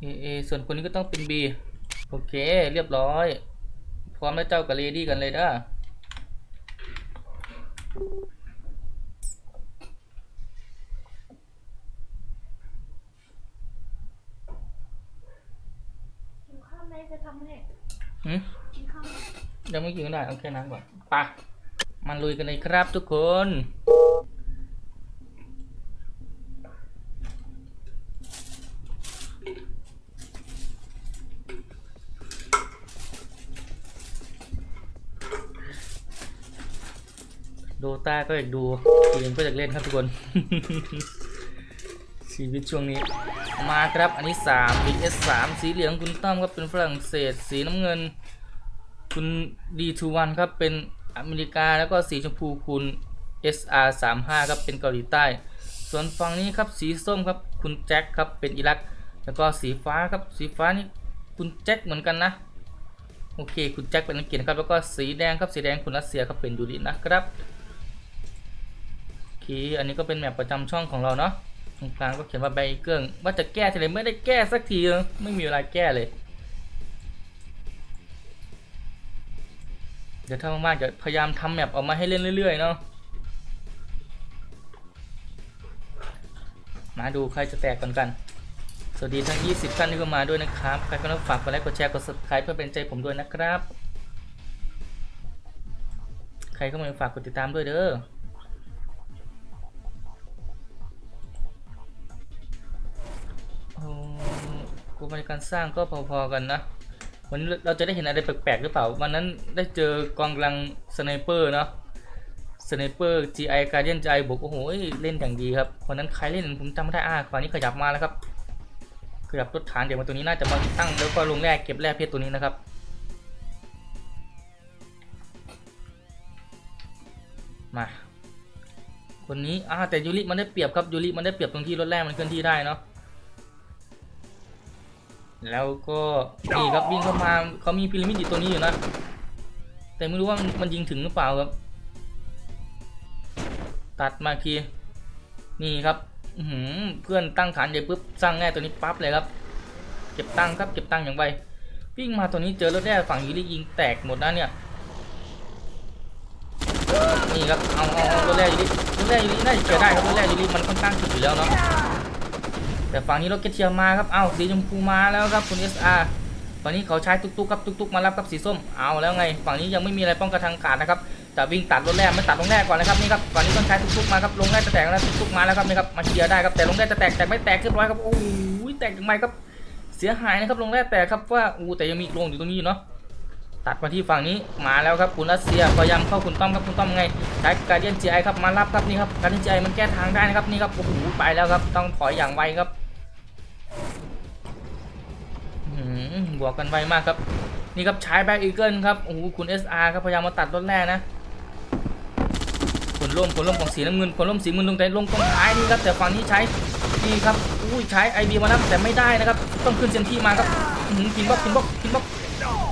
เอเอส่วนคนนี้ก็ต้องเป็น B โอเค เรียบร้อย พร้อมแล้วเจ้ากับเลดี้กันเลยเด้อกินข้าวไหมจะทำให้หืมกินข้าวไหมยังไม่กินก็ได้เอาแค่นั้นก่อนไปะมาลุยกันเลยครับทุกคน โดตาก็อยากดูเกมก็อยากเล่นครับทุกคน ชีวิตช่วงนี้ มาครับอันนี้3 vs 3สีเหลืองคุณต้อมครับเป็นฝรั่งเศส สีน้ำเงิน คุณ D21 ครับเป็นอเมริกาแล้วก็สีชมพูคุณ SR35 ครับเป็นเกาหลีใต้ ส่วนฝั่งนี้ครับสีส้มครับคุณแจ็คครับเป็นอิรัก แล้วก็สีฟ้าครับสีฟ้านี่คุณแจ็คเหมือนกันนะโอเค คุณแจ็คเป็นอังกฤษครับ แล้วก็สีแดงครับ สีแดงคุณรัสเซียครับเป็นยูรินะครับ อันนี้ก็เป็นแมปประจำช่องของเราเนาะตรงกลางก็เขียนว่าไบเกิลว่าจะแก้ทีไรไม่ได้แก้สักทีเลยไม่มีเวลาแก้เลย เดี๋ยวถ้ามากๆจะพยายามทำแมปออกมาให้เล่นเรื่อยๆเนาะมาดูใครจะแตกก่อนกัน สวัสดีทั้ง 20 ท่านที่เข้ามาด้วยนะครับ ใครก็ต้องฝากกดไลค์ กดแชร์ กด subscribe เพื่อเป็นใจผมด้วยนะครับ ใครเข้ามาฝากกดติดตามด้วยเด้อ กูในการสร้างก็พอๆกันนะวันนี้เราจะได้เห็นอะไรแปลกๆหรือเปล่า วันนั้นได้เจอกองกลังสไนเปอร์เนาะสไนเปอร์ GI Guardian GI บุกโอ้โหเล่นอย่างดีครับวันนั้นใครเล่นผมจำไม่ได้อ่าฝั่งนี้ขยับมาแล้วครับขยับรถฐานเดี๋ยวมาตัวนี้น่าจะมาตั้งแล้วก็ลงแร่เก็บแร่เพชรตัวนี้นะครับมาคนนี้อ่าแต่ยูริมันได้เปรียบครับยูริมันได้เปรียบตรงที่รถแร่มันเคลื่อนที่ได้เนาะ แล้วก็นี่ครับวิ่งเข้ามาเขามีพีระมิดอยู่ตัวนี้อยู่นะ แต่ไม่รู้ว่ามันมันยิงถึงหรือเปล่าครับ ตัดมาทีนี่ครับอื้อหือเพื่อนตั้งฐานใหญ่ปุ๊บสร้างแร่ตัวนี้ปั๊บเลยครับ เก็บตังค์ครับเก็บตังค์อย่างไววิ่งมาตัวนี้เจอรถแร่ฝั่งยูริยิงแตกหมดนะเนี่ยนี่ครับเอาเอาเอารถแร่ยูริรถแร่ยูริน่าจะเจอได้ครับรถแร่ยูริมันค่อนข้างถึกอยู่แล้วเนาะ แต่ฝั่งนี้รถเกตเทียมมาครับเอ้าสีชมพูมาแล้วครับคุณ SR ฝั่งนี้เขาใช้ตุกๆครับตุกๆมารับครับสีส้มเอาแล้วไง ฝั่งนี้ยังไม่มีอะไรป้องกันทางการนะครับแต่วิ่งตัดรถแรกไม่ตัดลงแรกก่อนนะครับนี่ครับฝั่งนี้ต้องใช้ตุกๆมาครับลงแรกจะแตกแล้วตุกๆมาแล้วครับนี่ครับมาเคลียร์ได้ครับแต่ลงแรกจะแตกแต่ไม่แตกเรียบร้อยครับโอ้ยแตกทำไมครับเสียหายนะครับลงแรกแตกครับว่าอู้แต่ยังมีลงอยู่ตรงนี้อยู่เนาะตัดมาที่ฝั่งนี้มาแล้วครับคุณรัสเซียพยายามเข้าคุณต้อมครับคุณต้อมไงใช้การเดียนจีไอครับมารับครับนี่ครับการเดียนจีไอมันแก้ทางได้นะครับนี่ครับโอ้โหไปแล้วครับต้องถอยอย่างไวครับ บวกกันไวมากครับ นี่ครับใช้แบ็กอีเกิลครับ โอ้โห คุณ SR ครับ พยายามมาตัดรถแรกนะผลล่มผลล่มของสีน้ำเงินผลล่มสีเงินลงแต่ลงตรงท้ายนี่ครับ แต่ฝั่งนี้ใช้นี่ครับ อุ้ยใช้ไอบีมาแล้วแต่ไม่ได้นะครับ ต้องขึ้นเซนที่มาครับอื้อหือพินบ็อกพินบ็อกพินบ็อก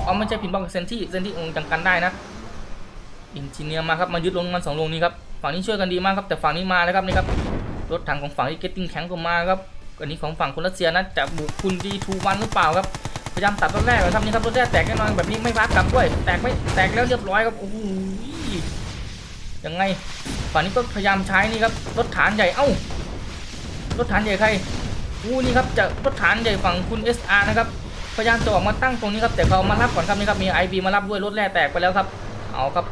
อ๋อไม่ใช่พินบ็อกเซนที่เซนที่องจังกันได้นะอินจิเนียร์มาครับมายึดลงมันสองลงนี้ครับฝั่งนี้ช่วยกันดีมากครับแต่ฝั่งนี้มาแล้วครับนี่ครับรถถังของฝั่งที่เกตติ้งแข็งก็มาครับ อันนี้ของฝั่งคนรัสเซียนะจะบุกคุณดีทูวันหรือเปล่าครับพยายามตัดรถแรกก่อนครับนี่ครับรถแรกแตกแน่นอนแบบนี้ไม่รักกลับด้วยแตกไม่แตกแล้วเรียบร้อยครับโอ้โหยังไงฝั่งนี้ก็พยายามใช้นี่ครับรถฐานใหญ่เอ้ารถฐานใหญ่ใครอู้นี่ครับจะรถฐานใหญ่ฝั่งคุณ SR นะครับพยายามจะออกมาตั้งตรงนี้ครับแต่เขามารับก่อนครับนี่ครับมี IB มารับด้วยรถแรกแตกไปแล้วครับเอาครับ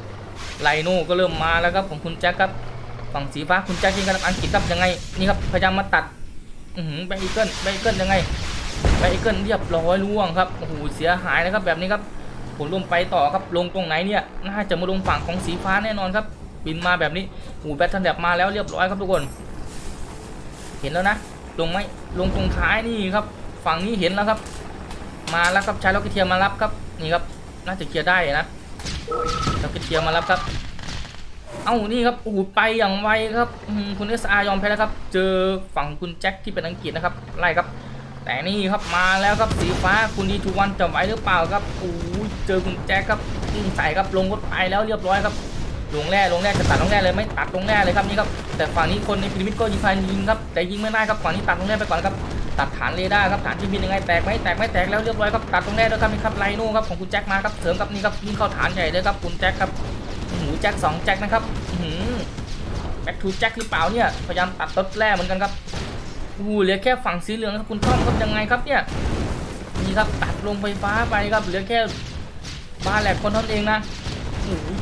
ไลโน่ก็เริ่มมาแล้วครับของคุณแจ็คครับฝั่งสีฟ้าคุณแจ็คยิงกับอังกฤษครับยังไงนี่ครับพยายามมาตัด อือหือเกิลไบเกิลยังไงไบเกิลเรียบร้อยล่วงครับโอ้โหเสียหายนะครับแบบนี้ครับผมลงไปต่อครับลงตรงไหนเนี่ยน่าจะมาลงฝั่งของสีฟ้าแน่นอนครับบินมาแบบนี้โอ้โหแบททันแดบมาแล้วเรียบร้อยครับทุกคน เห็นแล้วนะลงไหมลงตรงท้ายนี่ครับฝั่งนี้เห็นแล้วครับ มาแล้วครับใช้ล็อกเกตเทียร์มารับครับนี่ครับน่าจะเคลียร์ได้นะล็อกเกตเทียร์มารับครับ เอ้านี่ครับโอ้โหไปอย่างไวครับคุณเอสอารยอมแพ้แล้วครับ เจอฝั่งคุณแจ็คที่เป็นอังกฤษนะครับไล่ครับ แต่นี่ครับมาแล้วครับสีฟ้าคุณดีทูวันจะไหวหรือเปล่าครับโอ้ยเจอคุณแจ็คครับยิงใส่ครับลงรถไปแล้วเรียบร้อยครับลงแร่ลงแร่จะตัดลงแร่เลยไหม่ตัดลงแร่เลยครับนี่ครับแต่ฝั่งนี้คนในพีระมิดก็ยิงไฟยิงครับแต่ยิงไม่ได้ครับฝั่งนี้ตัดลงแร่ไปก่อนครับตัดฐานเรดาร์ครับฐานที่บินยังไงแตกไหมแตกไหมแตกแล้วเรียบร้อยครับตัดตรงแรกด้วยครับนี่ครับไลโน่ครับของคุณแจ็คมาครับเสริมกับนี่ครับยิงเข้าฐานใหญ่เลยครับคุณแจ็คครับ จ็คสองแจ็คนะครับแบ็คทูแจ็คหรือเปล่าเนี่ย พยายามตัดรถแร่เหมือนกันครับโอ้เหลือแค่ฝั่งสีเหลืองครับคุณต้อมครับยังไงครับเนี่ยนี่ครับตัดลงไฟฟ้าไปครับเหลือแค่บ้านแหลกคนเท่านั้นเองนะ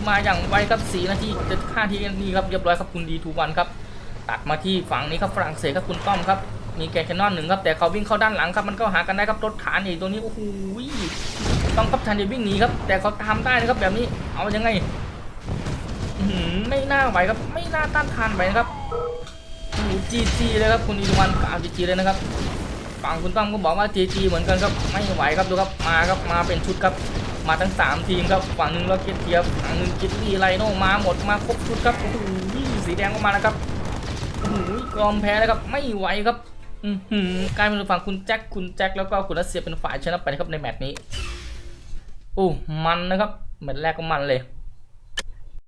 มาอย่างไวครับสี่นาทีจะห้าทีนี่ครับเรียบร้อยครับคุณดีทูวันครับตัดมาที่ฝั่งนี้ครับฝรั่งเศสครับคุณต้อมครับมีแกนแคนนอนหนึ่งครับแต่เขาวิ่งเข้าด้านหลังครับมันก็หากันได้ครับรถฐานอีกตัวนี้โอ้โหต้องครับทันจะวิ่งหนีครับแต่เขาตามได้นะครับแบบนี้เอายังไง ไม่น่าไหวครับ ไม่น่าต้านทานไหวนะครับโอ้จีจีเลยครับคุณอิรวันกล่าวจีจีเลยนะครับฝั่งคุณต้อมก็บอกว่าจีจีเหมือนกันครับไม่ไหวครับดูครับมาครับมาเป็นชุดครับ มาทั้งสามทีมครับฝั่งหนึ่งเราเกียร์เทียบฝั่งหนึ่งกิตลี่ไลโนมาหมดมาครบชุดครับโอ้โหสีแดงก็มาแล้วครับโอ้โหยอมแพ้แล้วครับไม่ไหวครับอือหือกลายเป็นฝั่งคุณแจ็คคุณแจ็คแล้วก็คุณรัสเซียเป็นฝ่ายชนะไปนะครับในแมตช์นี้โอ้มันนะครับแมตช์แรกก็มันเลย